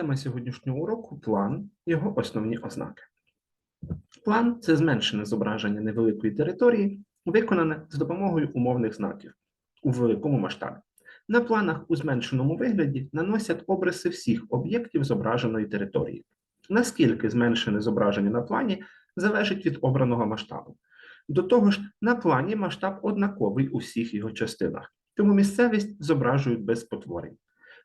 Тема сьогоднішнього уроку план, його основні ознаки. План це зменшене зображення невеликої території, виконане з допомогою умовних знаків у великому масштабі. На планах у зменшеному вигляді наносять обриси всіх об'єктів зображеної території. Наскільки зменшене зображення на плані залежить від обраного масштабу. До того ж, на плані масштаб однаковий у всіх його частинах, тому місцевість зображують без спотворень.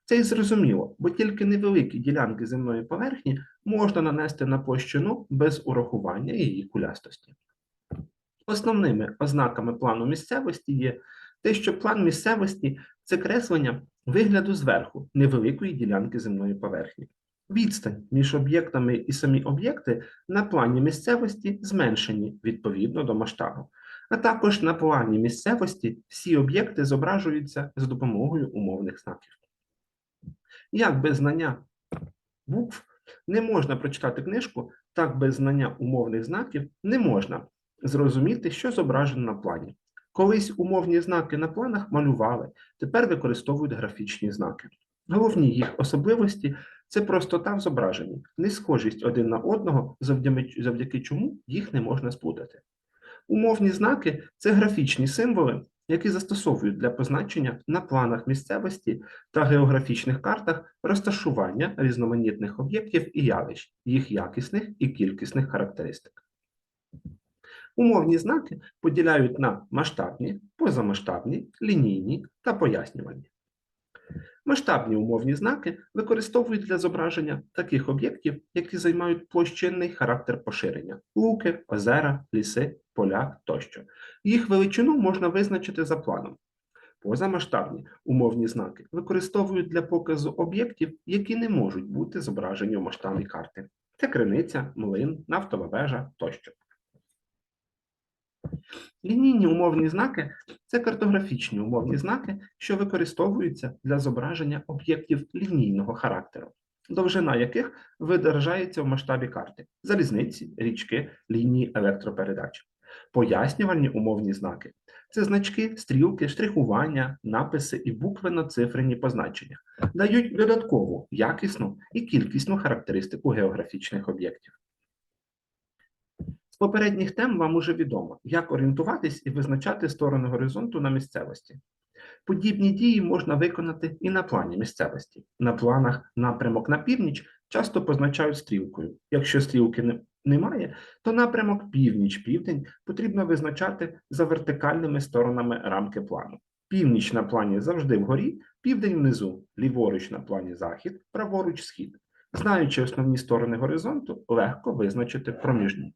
Це й зрозуміло, бо тільки невеликі ділянки земної поверхні можна нанести на площину без урахування її кулястості. Основними ознаками плану місцевості є те, що план місцевості це креслення вигляду зверху невеликої ділянки земної поверхні. Відстань між об'єктами і самі об'єкти на плані місцевості зменшені відповідно до масштабу. А також на плані місцевості всі об'єкти зображуються за допомогою умовних знаків. Як без знання букв не можна прочитати книжку, так без знання умовних знаків не можна зрозуміти, що зображено на плані. Колись умовні знаки на планах малювали, тепер використовують графічні знаки. Головні їх особливості це простота в зображенні, несхожість один на одного, завдяки, чому їх не можна сплутати. Умовні знаки це графічні символи, які застосовують для позначення на планах місцевості та географічних картах розташування різноманітних об'єктів і явищ, їх якісних і кількісних характеристик. Умовні знаки поділяють на масштабні, позамасштабні, лінійні та пояснювальні. Масштабні умовні знаки використовують для зображення таких об'єктів, які займають площинний характер поширення луки, озера, ліси, поля тощо. Їх величину можна визначити за планом. Позамасштабні умовні знаки використовують для показу об'єктів, які не можуть бути зображені у масштабі карти. Це криниця, млин, нафтова вежа тощо. Лінійні умовні знаки це картографічні умовні знаки, що використовуються для зображення об'єктів лінійного характеру, довжина яких видержається в масштабі карти залізниці, річки, лінії електропередач. Пояснювальні умовні знаки це значки, стрілки, штрихування, написи і буквенно-цифрені позначення, дають додаткову якісну і кількісну характеристику географічних об'єктів. З попередніх тем вам уже відомо, як орієнтуватись і визначати сторони горизонту на місцевості. Подібні дії можна виконати і на плані місцевості. На планах напрямок на північ часто позначають стрілкою. Якщо стрілки немає, то напрямок північ-південь потрібно визначати за вертикальними сторонами рамки плану. Північ на плані завжди вгорі, південь внизу, ліворуч на плані захід, праворуч схід. Знаючи основні сторони горизонту, легко визначити проміжні.